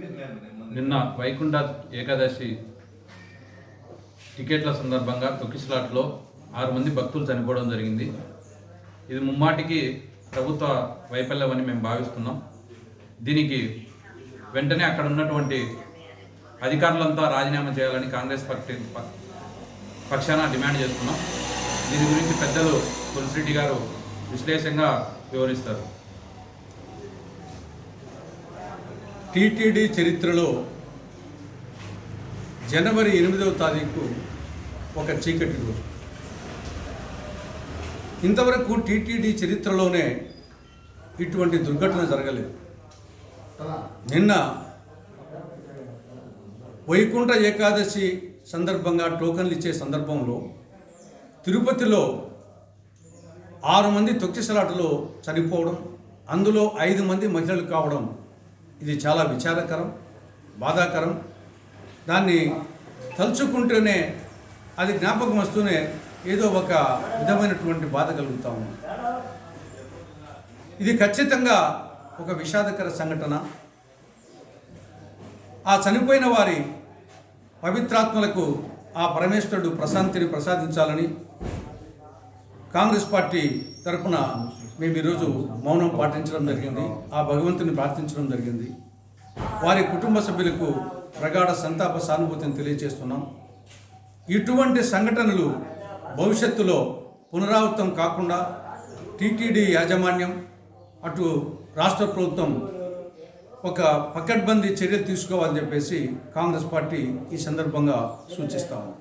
నిన్న వైకుంఠ ఏకాదశి టికెట్ల సందర్భంగా తొక్కిస్లాట్లో ఆరు మంది భక్తులు చనిపోవడం జరిగింది. ఇది ముమ్మాటికి ప్రభుత్వ వైఫల్యం అని మేము భావిస్తున్నాం. దీనికి వెంటనే అక్కడ ఉన్నటువంటి అధికారులంతా రాజీనామా చేయాలని కాంగ్రెస్ పార్టీ ప- పక్షాన డిమాండ్ చేస్తున్నాం. దీని గురించి పెద్దలు తులసిరెడ్డి గారు విశ్లేషంగా వివరిస్తారు. టీటీడీ చరిత్రలో జనవరి ఎనిమిదవ తారీఖు ఒక చీకటి రోజు. ఇంతవరకు టీటీడీ చరిత్రలోనే ఇటువంటి దుర్ఘటన జరగలేదు. నిన్న వైకుంఠ ఏకాదశి సందర్భంగా టోకన్లు ఇచ్చే సందర్భంలో తిరుపతిలో ఆరు మంది తొక్కిసలాటలో చనిపోవడం అందులో ఐదు మంది మహిళలు కావడం ఇది చాలా విచారకరం బాధాకరం. దాన్ని తలుచుకుంటూనే అది జ్ఞాపకం వస్తూనే ఏదో ఒక విధమైనటువంటి బాధ కలుగుతాము ఉంది. ఇది ఖచ్చితంగా ఒక విషాదకర సంఘటన. ఆ చనిపోయిన వారి పవిత్రాత్మలకు ఆ పరమేశ్వరుడు ప్రశాంతిని ప్రసాదించాలని కాంగ్రెస్ పార్టీ తరపున మేము ఈరోజు మౌనం పాటించడం జరిగింది. ఆ భగవంతుని ప్రార్థించడం జరిగింది. వారి కుటుంబ సభ్యులకు ప్రగాఢ సంతాప సానుభూతిని తెలియజేస్తున్నాం. ఇటువంటి సంఘటనలు భవిష్యత్తులో పునరావృతం కాకుండా టీటీడీ యాజమాన్యం అటు రాష్ట్ర ప్రభుత్వం ఒక పకడ్బందీ చర్యలు తీసుకోవాలని చెప్పేసి కాంగ్రెస్ పార్టీ ఈ సందర్భంగా సూచిస్తాము.